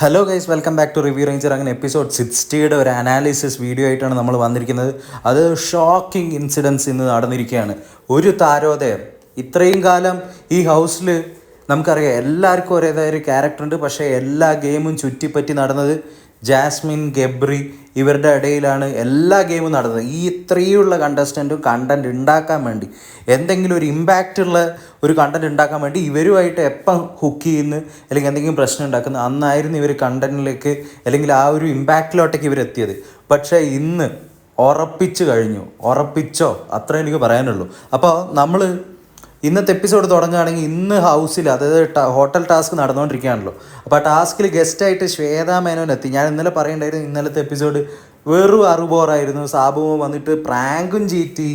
Hello guys welcome back to Review Ranger അങ്ങനെ episode സിക്സ്റ്റിയുടെ ഒരു അനാലിസിസ് വീഡിയോ ആയിട്ടാണ് നമ്മൾ വന്നിരിക്കുന്നത്. അത് ഷോക്കിംഗ് ഇൻസിഡൻസ് ഇന്ന് നടന്നിരിക്കുകയാണ്. ഒരു താരോദയം. ഇത്രയും കാലം ഈ ഹൗസിൽ നമുക്കറിയാം എല്ലാവർക്കും ഒരേതായ ഒരു ക്യാരക്ടർ ഉണ്ട്. പക്ഷേ എല്ലാ ഗെയിമും ചുറ്റിപ്പറ്റി നടന്നത് ജാസ്മിൻ ഗബ്രി ഇവരുടെ ഇടയിലാണ് എല്ലാ ഗെയിമും നടന്നത്. ഈ ഇത്രയുള്ള കണ്ടസ്റ്റന്റും കണ്ടന്റ് ഉണ്ടാക്കാൻ വേണ്ടി എന്തെങ്കിലും ഒരു ഇമ്പാക്റ്റ് ഉള്ള ഒരു കണ്ടന്റ് ഉണ്ടാക്കാൻ വേണ്ടി ഇവരുമായിട്ട് എപ്പം ഹുക്ക് ചെയ്യുന്നു അല്ലെങ്കിൽ എന്തെങ്കിലും പ്രശ്നം ഉണ്ടാക്കുന്നു അന്നായിരുന്നു ഇവർ കണ്ടന്റിലേക്ക് അല്ലെങ്കിൽ ആ ഒരു ഇമ്പാക്റ്റിലോട്ടേക്ക് ഇവരെത്തിയത് പക്ഷേ ഇന്ന് ഉറപ്പിച്ചു കഴിഞ്ഞു. ഉറപ്പിച്ചോ? അത്രേ എനിക്ക് പറയാനുള്ളൂ. അപ്പോൾ നമ്മൾ ഇന്നത്തെ എപ്പിസോഡ് തുടങ്ങുകയാണെങ്കിൽ ഇന്ന് ഹൗസിൽ അതായത് ഹോട്ടൽ ടാസ്ക് നടന്നുകൊണ്ടിരിക്കുകയാണല്ലോ. അപ്പോൾ ആ ടാസ്കിൽ ഗസ്റ്റായിട്ട് ശ്വേതാ മേനോൻ എത്തി. ഞാൻ ഇന്നലെ പറയണ്ടായിരുന്നു ഇന്നലത്തെ എപ്പിസോഡ് വെറും അറുബോറായിരുന്നു സാബുവും വന്നിട്ട് പ്രാങ്കും ചീറ്റി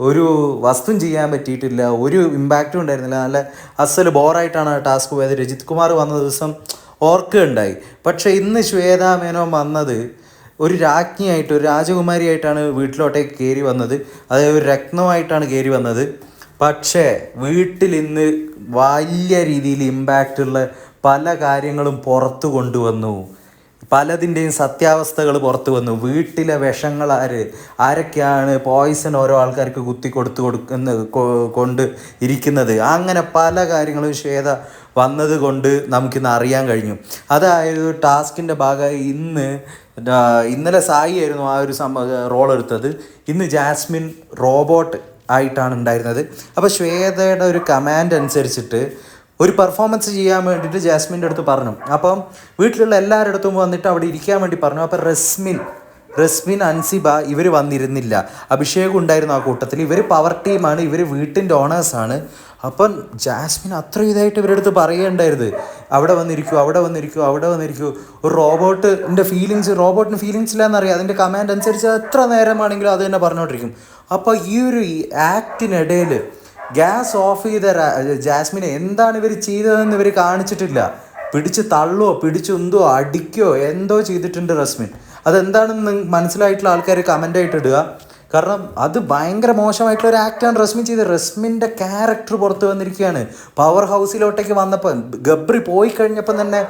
ഒരു വസ്തും ചെയ്യാൻ പറ്റിയിട്ടില്ല ഒരു ഇമ്പാക്റ്റും ഉണ്ടായിരുന്നില്ല. നല്ല അസൽ ബോറായിട്ടാണ് ടാസ്ക് പോയത്. രജിത് കുമാർ വന്ന ദിവസം ഓർക്കുകയുണ്ടായി പക്ഷേ ഇന്ന് ശ്വേതാ മേനോൻ വന്നത് ഒരു രാജ്ഞിയായിട്ട് ഒരു രാജകുമാരിയായിട്ടാണ് വീട്ടിലോട്ടേക്ക് കയറി വന്നത്. അതായത് ഒരു രത്നമായിട്ടാണ് കയറി വന്നത്. പക്ഷേ വീട്ടിൽ ഇന്ന് വലിയ രീതിയിൽ ഇമ്പാക്റ്റ് ഉള്ള പല കാര്യങ്ങളും പുറത്തു കൊണ്ടുവന്നു. പലതിന്റെയും സത്യാവസ്ഥകൾ പുറത്തു വന്നു. വീട്ടിലെ വിഷങ്ങൾ ആര് ആരൊക്കെയാണ് പോയിസൺ ഓരോ ആൾക്കാർക്ക് കുത്തി കൊടുത്തു കൊടുക്കുന്ന കൊണ്ട് ഇരിക്കുന്നത്? അങ്ങനെ പല കാര്യങ്ങളും ശ്വേത വന്നത് കൊണ്ട് നമുക്കിന്ന് അറിയാൻ കഴിഞ്ഞു. അതായത് ടാസ്കിന്റെ ഭാഗമായി ഇന്ന് ഇന്നലെ സായി ആയിരുന്നു ആ ഒരു സംഭവ റോൾ എടുത്തത്. ഇന്ന് ജാസ്മിൻ റോബോട്ട് ആയിട്ടാണ് ഉണ്ടായിരുന്നത്. അപ്പോൾ ശ്വേതയുടെ ഒരു കമാൻഡ് അനുസരിച്ചിട്ട് ഒരു പെർഫോമൻസ് ചെയ്യാൻ വേണ്ടിയിട്ട് ജാസ്മിന്റെ അടുത്ത് പറഞ്ഞു. അപ്പം വീട്ടിലുള്ള എല്ലാവരുടെ അടുത്തും വന്നിട്ട് അവിടെ ഇരിക്കാൻ വേണ്ടി പറഞ്ഞു. അപ്പോൾ റസ്മിൻ റസ്മിൻ അൻസിബ ഇവർ വന്നിരുന്നില്ല. അഭിഷേകം ഉണ്ടായിരുന്നു ആ കൂട്ടത്തിൽ. ഇവർ പവർ ടീമാണ് ഇവർ വീട്ടിന്റെ ഓണേഴ്സാണ് അപ്പം ജാസ്മിൻ അത്ര ഇതായിട്ട് ഇവരുടെ അടുത്ത് പറയേണ്ടായിരുന്നു അവിടെ വന്നിരിക്കൂ അവിടെ വന്നിരിക്കൂ അവിടെ വന്നിരിക്കൂ. ഒരു റോബോട്ടിന്റെ ഫീലിങ്സ് റോബോട്ടിന് ഫീലിങ്സ് ഇല്ലാന്നറിയാം. അതിന്റെ കമാൻഡ് അനുസരിച്ച് എത്ര നേരമാണെങ്കിലും അത് തന്നെ പറഞ്ഞുകൊണ്ടിരിക്കും. അപ്പോൾ ഈ ഒരു ആക്ടിനിടയിൽ ഗ്യാസ് ഓഫ് ചെയ്ത ജാസ്മിനെ എന്താണ് ഇവർ ചെയ്തതെന്ന് ഇവർ കാണിച്ചിട്ടില്ല. പിടിച്ച് തള്ളുവോ പിടിച്ചുന്തോ അടിക്കോ എന്തോ ചെയ്തിട്ടുണ്ട് റസ്മിൻ. അതെന്താണെന്ന് മനസ്സിലായിട്ടുള്ള ആൾക്കാർ കമന്റ് ആയിട്ട് ഇടുക. കാരണം അത് ഭയങ്കര മോശമായിട്ടുള്ള ഒരു ആക്റ്റാണ് റസ്മിൻ ചെയ്തത്. റസ്മിന്റെ ക്യാരക്ടർ പുറത്ത് വന്നിരിക്കുകയാണ്. പവർ ഹൗസിലോട്ടേക്ക് വന്നപ്പോൾ ഗബ്രി പോയി കഴിഞ്ഞപ്പം തന്നെ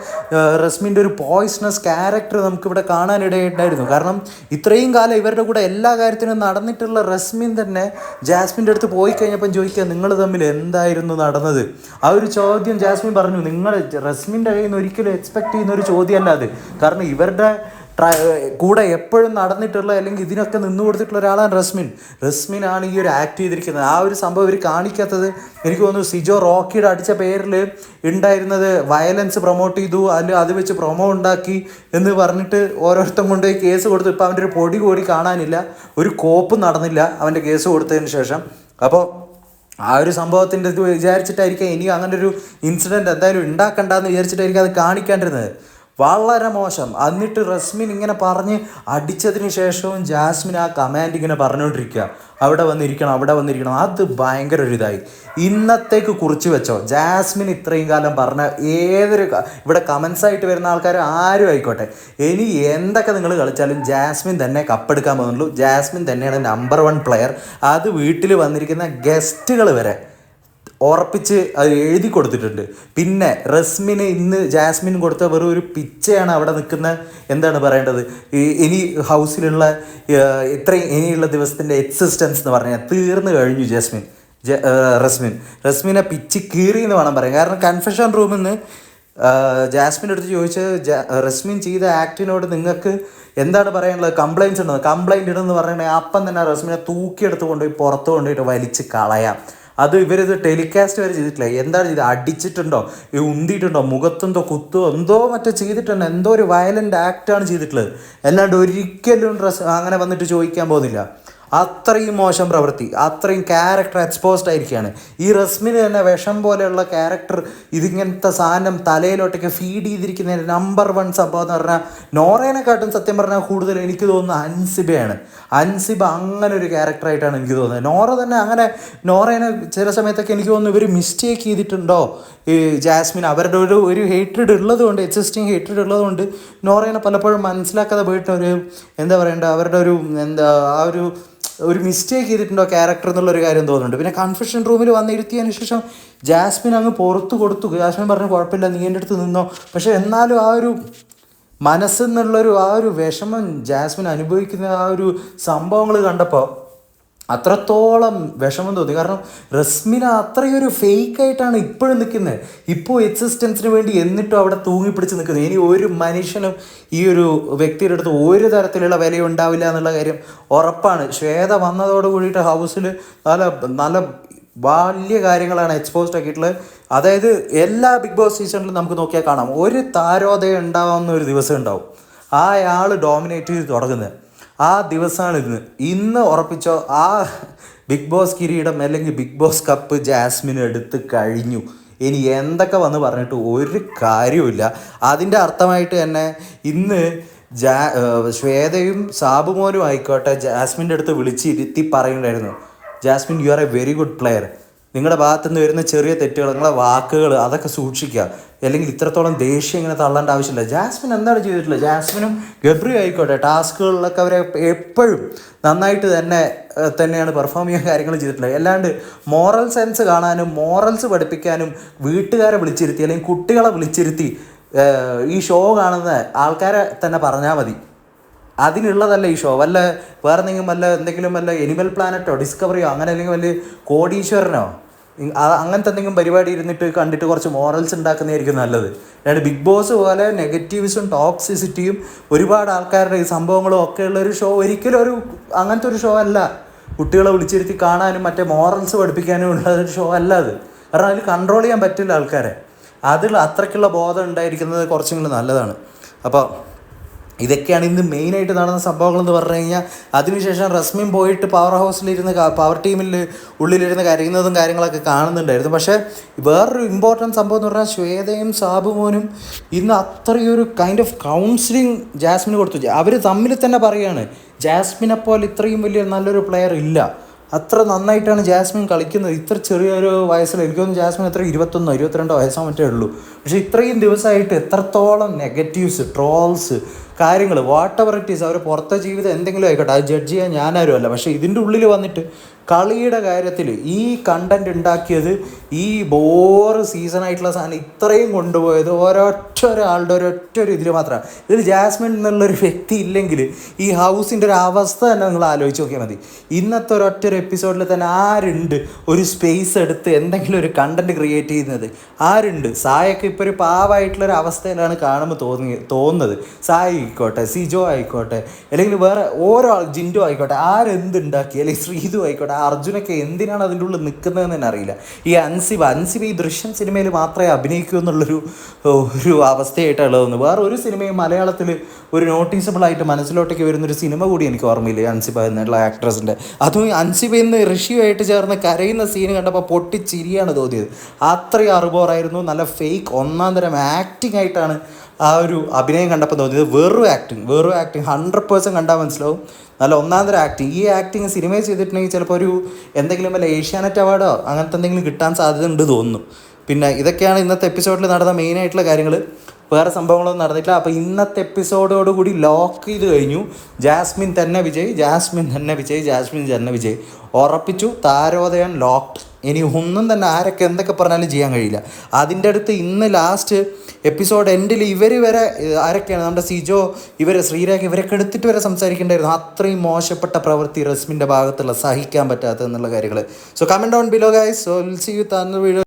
റസ്മിന്റെ ഒരു പോയിസണസ് ക്യാരക്ടർ നമുക്കിവിടെ കാണാനിടയുണ്ടായിരുന്നു. കാരണം ഇത്രയും കാലം ഇവരുടെ കൂടെ എല്ലാ കാര്യത്തിനും നടന്നിട്ടുള്ള റസ്മിൻ തന്നെ ജാസ്മിന്റെ അടുത്ത് പോയി കഴിഞ്ഞപ്പം ചോദിക്കുക നിങ്ങൾ തമ്മിൽ എന്തായിരുന്നു നടന്നത്? ആ ഒരു ചോദ്യം ജാസ്മിൻ പറഞ്ഞു. നിങ്ങൾ റസ്മിന്റെ കയ്യിൽ നിന്ന് ഒരിക്കലും എക്സ്പെക്ട് ചെയ്യുന്ന ഒരു ചോദ്യമല്ല അത്. കാരണം ഇവരുടെ കൂടെ എപ്പോഴും നടന്നിട്ടുള്ള അല്ലെങ്കിൽ ഇതിനൊക്കെ നിന്ന് കൊടുത്തിട്ടുള്ള ഒരാളാണ് റസ്മിൻ. റസ്മിനാണ് ഈ ഒരു ആക്ട് ചെയ്തിരിക്കുന്നത്. ആ ഒരു സംഭവം ഇവർ കാണിക്കാത്തത് എനിക്ക് തോന്നുന്നു സിജോ റോക്കിയുടെ അടിച്ച പേരിൽ ഉണ്ടായിരുന്നത് വയലൻസ് പ്രൊമോട്ട് ചെയ്തു. അല്ലെങ്കിൽ അത് വെച്ച് പ്രൊമോ ഉണ്ടാക്കി എന്ന് പറഞ്ഞിട്ട് ഓരോരുത്തരും കൊണ്ടുപോയി കേസ് കൊടുത്തു. ഇപ്പം അവന്റെ ഒരു പൊടി കോടി കാണാനില്ല. ഒരു കോപ്പ് നടന്നില്ല അവന്റെ കേസ് കൊടുത്തതിന് ശേഷം. അപ്പോൾ ആ ഒരു സംഭവത്തിന്റെ ഇത് വിചാരിച്ചിട്ടായിരിക്കാം ഇനി അങ്ങനെ ഒരു ഇൻസിഡന്റ് എന്തായാലും ഉണ്ടാക്കണ്ടെന്ന് വിചാരിച്ചിട്ടായിരിക്കും അത് കാണിക്കാണ്ടിരുന്നത്. വളരെ മോശം. എന്നിട്ട് റസ്മിൻ ഇങ്ങനെ പറഞ്ഞ് അടിച്ചതിന് ശേഷവും ജാസ്മിൻ ആ കമാൻഡ് ഇങ്ങനെ പറഞ്ഞുകൊണ്ടിരിക്കുക അവിടെ വന്നിരിക്കണം അവിടെ വന്നിരിക്കണം. അത് ഭയങ്കര ഒരു ഇതായി. ഇന്നത്തേക്ക് കുറിച്ച് വെച്ചോ. ജാസ്മിൻ ഇത്രയും കാലം പറഞ്ഞ ഏതൊരു ഇവിടെ കമൻസ് ആയിട്ട് വരുന്ന ആൾക്കാർ ആരും ആയിക്കോട്ടെ. ഇനി എന്തൊക്കെ നിങ്ങൾ കളിച്ചാലും ജാസ്മിൻ തന്നെ കപ്പെടുക്കാൻ പോകുന്നുള്ളൂ. ജാസ്മിൻ തന്നെയാണ് നമ്പർ വൺ പ്ലെയർ അത് വീട്ടിൽ വന്നിരിക്കുന്ന ഗസ്റ്റുകൾ വരെ. ഉറപ്പിച്ച് അത് എഴുതി കൊടുത്തിട്ടുണ്ട്. പിന്നെ റസ്മിന് ഇന്ന് ജാസ്മിൻ കൊടുത്ത വെറും ഒരു പിച്ചയാണ് അവിടെ നിൽക്കുന്ന എന്താണ് പറയേണ്ടത്? ഇനി ഹൗസിലുള്ള ഇത്രയും ഇനിയുള്ള ദിവസത്തിന്റെ എക്സിസ്റ്റൻസ് എന്ന് പറഞ്ഞാൽ തീർന്നു കഴിഞ്ഞു ജാസ്മിൻ. റസ്മിൻ. റസ്മിനെ പിച്ച് കീറി എന്ന് വേണം പറയാം കാരണം കൺഫെഷൻ റൂമിൽ നിന്ന് ജാസ്മിന്റെ അടുത്ത് ചോദിച്ച റസ്മിൻ ചെയ്ത ആക്ടിനോട് നിങ്ങൾക്ക് എന്താണ് പറയാനുള്ളത്? കംപ്ലൈന്റ്സ് ഉണ്ടെന്ന് കംപ്ലൈന്റ് ഇടുന്നു പറയണേ അപ്പം തന്നെ റസ്മിനെ തൂക്കിയെടുത്ത് കൊണ്ടുപോയി പുറത്ത് കൊണ്ടുപോയിട്ട് വലിച്ച് കളയാം. അത് ഇവരിത് ടെലികാസ്റ്റ് വരെ ചെയ്തിട്ടില്ല. എന്താണ് ഇത് അടിച്ചിട്ടുണ്ടോ? ഉന്തിയിട്ടുണ്ടോ? മുഖത്തെന്തോ കുത്തോ? എന്തോ മറ്റോ ചെയ്തിട്ടുണ്ടോ? എന്തോ ഒരു വയലന്റ് ആക്റ്റാണ് ചെയ്തിട്ടുള്ളത്. അല്ലാണ്ട് ഒരിക്കലും ഡ്രസ് അങ്ങനെ വന്നിട്ട് ചോദിക്കാൻ പോകുന്നില്ല. അത്രയും മോശം പ്രവൃത്തി അത്രയും ക്യാരക്ടർ എക്സ്പോസ്ഡ് ആയിരിക്കുകയാണ്. ഈ റസ്മിന് തന്നെ വിഷം പോലെയുള്ള ക്യാരക്ടർ ഇതിങ്ങനത്തെ സാധനം തലയിലോട്ടൊക്കെ ഫീഡ് ചെയ്തിരിക്കുന്നതിന് നമ്പർ വൺ സംഭവം എന്ന് പറഞ്ഞാൽ നോറേനെക്കാട്ടും സത്യം പറഞ്ഞാൽ കൂടുതൽ എനിക്ക് തോന്നുന്ന അൻസിബയാണ്. അൻസിബ അങ്ങനെ ഒരു ക്യാരക്ടറായിട്ടാണ് എനിക്ക് തോന്നുന്നത്. നോറ തന്നെ അങ്ങനെ നോറേനെ ചില സമയത്തൊക്കെ എനിക്ക് തോന്നുന്നു ഇവർ മിസ്റ്റേക്ക് ചെയ്തിട്ടുണ്ടോ? ഈ ജാസ്മിൻ അവരുടെ ഒരു ഒരു ഹേറ്റഡ് ഉള്ളതുകൊണ്ട് എക്സിസ്റ്റിംഗ് ഹേറ്റഡ് ഉള്ളതുകൊണ്ട് നോറേനെ പലപ്പോഴും മനസ്സിലാക്കാതെ പോയിട്ട് ഒരു എന്താ പറയണ്ട അവരുടെ ഒരു എന്താ ആ ഒരു ഒരു മിസ്റ്റേക്ക് ചെയ്തിട്ടുണ്ടോ ക്യാരക്ടർ എന്നുള്ളൊരു കാര്യം തോന്നുന്നുണ്ട്. പിന്നെ കൺഫ്യൂഷൻ റൂമിൽ വന്നിരുത്തിയതിന് ശേഷം ജാസ്മിൻ അങ്ങ് പുറത്ത് കൊടുത്തു. ജാസ്മിൻ പറഞ്ഞു കുഴപ്പമില്ല നീ എന്റെ അടുത്ത് നിന്നോ. പക്ഷെ എന്നാലും ആ ഒരു മനസ്സെന്നുള്ളൊരു ആ ഒരു വിഷമം ജാസ്മിൻ അനുഭവിക്കുന്ന ആ ഒരു സംഭവങ്ങൾ കണ്ടപ്പോൾ അത്രത്തോളം വിഷമം തോന്നി. കാരണം റസ്മിന അത്രയൊരു ഫേക്ക് ആയിട്ടാണ് ഇപ്പോഴും നിൽക്കുന്നത്. ഇപ്പോൾ എക്സിസ്റ്റൻസിന് വേണ്ടി എന്നിട്ടും അവിടെ തൂങ്ങിപ്പിടിച്ച് നിൽക്കുന്നത് ഇനി ഒരു മനുഷ്യനും ഈ ഒരു വ്യക്തിയുടെ അടുത്ത് ഒരു തരത്തിലുള്ള വില ഉണ്ടാവില്ല എന്നുള്ള കാര്യം ഉറപ്പാണ്. ശ്വേത വന്നതോട് കൂടിയിട്ട് ഹൗസിൽ നല്ല നല്ല ബാല്യ കാര്യങ്ങളാണ് എക്സ്പോസ്ഡ് ആക്കിയിട്ടുള്ളത്. അതായത് എല്ലാ ബിഗ് ബോസ് സീസണിലും നമുക്ക് നോക്കിയാൽ കാണാം. ഒരു താരോദയം ഉണ്ടാവുന്ന ഒരു ദിവസം ഉണ്ടാവും. ആ ആൾ ഡോമിനേറ്റ് ചെയ്ത് തുടങ്ങുന്നത്. ആ ദിവസമാണ് ഇന്ന്. ഇന്ന് ഉറപ്പിച്ചോ ആ ബിഗ് ബോസ് കിരീടം അല്ലെങ്കിൽ ബിഗ് ബോസ് കപ്പ് ജാസ്മിൻ എടുത്ത് കഴിഞ്ഞു. ഇനി എന്തൊക്കെ വന്ന് പറഞ്ഞിട്ട് ഒരു കാര്യവുമില്ല. അതിന്റെ അർത്ഥമായിട്ട് തന്നെ ഇന്ന് ജാ ശ്വേതയും സാബുമോനും ആയിക്കോട്ടെ ജാസ്മിന്റെ അടുത്ത് വിളിച്ചിരുത്തി പറയുന്നുണ്ടായിരുന്നു. Jasmin you are a very good player നിങ്ങളുടെ ഭാഗത്തു നിന്ന് വരുന്ന ചെറിയ തെറ്റുകൾ നിങ്ങളുടെ വാക്കുകൾ അതൊക്കെ സൂക്ഷിക്കുക. അല്ലെങ്കിൽ ഇത്രത്തോളം ദേഷ്യം ഇങ്ങനെ തള്ളേണ്ട ആവശ്യമില്ല. ജാസ്മിൻ എന്താണ് ചെയ്തിട്ടുള്ളത്? ജാസ്മിനും ഗബ്രിയും ആയിക്കോട്ടെ ടാസ്കുകളിലൊക്കെ അവരെ എപ്പോഴും നന്നായിട്ട് തന്നെ തന്നെയാണ് പെർഫോം ചെയ്യാൻ കാര്യങ്ങൾ ചെയ്തിട്ടുള്ളത്. അല്ലാണ്ട് മോറൽ സെൻസ് കാണാനും മോറൽസ് പഠിപ്പിക്കാനും വീട്ടുകാരെ വിളിച്ചിരുത്തി അല്ലെങ്കിൽ കുട്ടികളെ വിളിച്ചിരുത്തി ഈ ഷോ കാണുന്ന ആൾക്കാരെ തന്നെ പറഞ്ഞാൽ മതി. അതിനുള്ളതല്ല ഈ ഷോ. വല്ല വേറെ എന്തെങ്കിലും വല്ല എന്തെങ്കിലും വല്ല എനിമൽ പ്ലാനറ്റോ ഡിസ്കവറിയോ അങ്ങനെ അല്ലെങ്കിൽ വല്ല കോടീശ്വരനോ അങ്ങനത്തെ എന്തെങ്കിലും പരിപാടി ഇരുന്നിട്ട് കണ്ടിട്ട് കുറച്ച് മോറൽസ് ഉണ്ടാക്കുന്നതായിരിക്കും നല്ലത്. അതായത് ബിഗ് ബോസ് പോലെ നെഗറ്റീവ്സും ടോക്സിസിറ്റിയും ഒരുപാട് ആൾക്കാരുടെ ഈ സംഭവങ്ങളും ഒക്കെ ഉള്ള ഒരു ഷോ ഒരിക്കലും ഒരു അങ്ങനത്തെ ഒരു ഷോ അല്ല. കുട്ടികളെ വിളിച്ചിരുത്തി കാണാനും മറ്റേ മോറൽസ് പഠിപ്പിക്കാനും ഉള്ള ഒരു ഷോ അല്ല അത്. കാരണം അതിൽ കൺട്രോൾ ചെയ്യാൻ പറ്റില്ല ആൾക്കാരെ. അതിൽ അത്രയ്ക്കുള്ള ബോധം ഉണ്ടായിരിക്കുന്നത് കുറച്ചും കൂടി നല്ലതാണ്. അപ്പോൾ ഇതൊക്കെയാണ് ഇന്ന് മെയിനായിട്ട് നടന്ന സംഭവങ്ങൾ എന്ന് പറഞ്ഞു കഴിഞ്ഞാൽ അതിനുശേഷം റസ്മിൻ പോയിട്ട് പവർ ഹൗസിലിരുന്ന് പവർ ടീമിൽ ഉള്ളിലിരുന്ന് കരയുന്നതും കാര്യങ്ങളൊക്കെ കാണുന്നുണ്ടായിരുന്നു. പക്ഷേ വേറൊരു ഇമ്പോർട്ടന്റ് സംഭവം എന്ന് പറഞ്ഞാൽ ശ്വേതയും സാബുമോനും ഇന്ന് അത്രയൊരു കൈൻഡ് ഓഫ് കൗൺസിലിംഗ് ജാസ്മിന് കൊടുത്തു. അവർ തമ്മിൽ തന്നെ പറയുകയാണ് ജാസ്മിനെ പോലെ ഇത്രയും വലിയ നല്ലൊരു പ്ലെയർ ഇല്ല. അത്ര നന്നായിട്ടാണ് ജാസ്മിൻ കളിക്കുന്നത്. ഇത്ര ചെറിയൊരു വയസ്സിൽ എനിക്കൊന്നും ജാസ്മിൻ എത്ര ഇരുപത്തൊന്നോ ഇരുപത്തിരണ്ടോ വയസ്സോ മറ്റേ ഉള്ളൂ. പക്ഷേ ഇത്രയും ദിവസമായിട്ട് എത്രത്തോളം നെഗറ്റീവ്സ് ട്രോൾസ് കാര്യങ്ങൾ വാട്ട് എവർ ഇറ്റ് ഈസ് അവർ പുറത്തെ ജീവിതം എന്തെങ്കിലും ആയിക്കോട്ടെ അത് ജഡ്ജ് ചെയ്യാൻ ഞാനാരും അല്ല. പക്ഷേ ഇതിന്റെ ഉള്ളിൽ വന്നിട്ട് കളിയുടെ കാര്യത്തിൽ ഈ കണ്ടന്റ് ഉണ്ടാക്കിയത് ഈ ബോറ് സീസണായിട്ടുള്ള സാധനം ഇത്രയും കൊണ്ടുപോയത് ഒരൊറ്റ ഒരാളുടെ ഒരൊറ്റ ഒരു ഇതിൽ മാത്രമാണ് ഇതിൽ ജാസ്മിൻ എന്നുള്ളൊരു വ്യക്തി ഇല്ലെങ്കിൽ ഈ ഹൗസിന്റെ ഒരു അവസ്ഥ തന്നെ നിങ്ങൾ ആലോചിച്ച് നോക്കിയാൽ മതി. ഇന്നത്തെ ഒരൊറ്റ ഒരു എപ്പിസോഡിൽ തന്നെ ആരുണ്ട് ഒരു സ്പേസ് എടുത്ത് എന്തെങ്കിലും ഒരു കണ്ടന്റ് ക്രിയേറ്റ് ചെയ്യുന്നത്? ആരുണ്ട്? സായൊക്കെ ഇപ്പോൾ ഒരു പാവമായിട്ടുള്ളൊരു അവസ്ഥയിലാണ് കാണുമ്പോൾ തോന്നി തോന്നുന്നത്. സായി ആയിക്കോട്ടെ സിജോ ആയിക്കോട്ടെ അല്ലെങ്കിൽ വേറെ ഓരോ ആൾ ജിൻഡോ ആയിക്കോട്ടെ ആരെന്തുണ്ടാക്കി? അല്ലെങ്കിൽ ശ്രീതു ആയിക്കോട്ടെ അർജുനൊക്കെ എന്തിനാണ് അതിന്റെ ഉള്ളിൽ നിൽക്കുന്നതെന്ന് തന്നെ അറിയില്ല. ഈ അൻസിബ അൻസിബ ഈ ദൃശ്യം സിനിമയിൽ മാത്രമേ അഭിനയിക്കൂ എന്നുള്ളൊരു ഒരു അവസ്ഥയായിട്ടാണ് തോന്നുന്നത് വേറെ ഒരു സിനിമയും മലയാളത്തിൽ ഒരു നോട്ടീസബിളായിട്ട് മനസ്സിലോട്ടേക്ക് വരുന്നൊരു സിനിമ കൂടി എനിക്ക് ഓർമ്മയില്ല അൻസിബ എന്നുള്ള ആക്ട്രസിന്റെ അതും അൻസിബ എന്ന് ഋഷിയുമായിട്ട് ചേർന്ന് കരയുന്ന സീന് കണ്ടപ്പോൾ പൊട്ടിച്ചിരിയാണ് തോന്നിയത്. അത്രയും അറുപോറായിരുന്നു നല്ല ഫേക്ക് ഒന്നാം തരം ആക്ടിങ് ആയിട്ടാണ് ആ ഒരു അഭിനയം കണ്ടപ്പോൾ തോന്നിയത് വെറും ആക്ടിങ് വെറും ആക്ടിങ് ഹൺഡ്രഡ് പേഴ്സന്റ് കണ്ടാൽ മനസ്സിലാവും. നല്ല ഒന്നാം തരം ആക്ടിങ് ഈ ആക്ടിങ് സിനിമയിൽ ചെയ്തിട്ടുണ്ടെങ്കിൽ ചിലപ്പോൾ ഒരു എന്തെങ്കിലും വല്ല ഏഷ്യാനെറ്റ് അവാർഡോ അങ്ങനത്തെ എന്തെങ്കിലും കിട്ടാൻ സാധ്യത ഉണ്ട് തോന്നുന്നു. പിന്നെ ഇതൊക്കെയാണ് ഇന്നത്തെ എപ്പിസോഡിൽ നടന്ന മെയിനായിട്ടുള്ള കാര്യങ്ങൾ വേറെ സംഭവങ്ങളൊന്നും നടന്നിട്ടില്ല. അപ്പോൾ ഇന്നത്തെ എപ്പിസോഡോട് കൂടി ലോക്ക് ചെയ്ത് കഴിഞ്ഞു. ജാസ്മിൻ തന്നെ വിജയ് ജാസ്മിൻ തന്നെ വിജയ് ജാസ്മിൻ തന്നെ വിജയ്. ഉറപ്പിച്ചു താരോദയം ലോക്ക്ഡ് ഇനി ഒന്നും തന്നെ ആരൊക്കെ എന്തൊക്കെ പറഞ്ഞാലും ചെയ്യാൻ കഴിയില്ല. അതിന്റെ അടുത്ത് ഇന്ന് ലാസ്റ്റ് എപ്പിസോഡ് എൻഡിൽ ഇവർ വരെ ആരൊക്കെയാണ്? നമ്മുടെ സിജോ ഇവരെ ശ്രീരേഖ ഇവരൊക്കെ എടുത്തിട്ട് വരെ സംസാരിക്കേണ്ടായിരുന്നു. അത്രയും മോശപ്പെട്ട പ്രവൃത്തി റസ്മിന്റെ ഭാഗത്തുള്ള സഹിക്കാൻ പറ്റാത്ത എന്നുള്ള കാര്യങ്ങൾ so comment down below guys so will see you തന്ന വീഡിയോ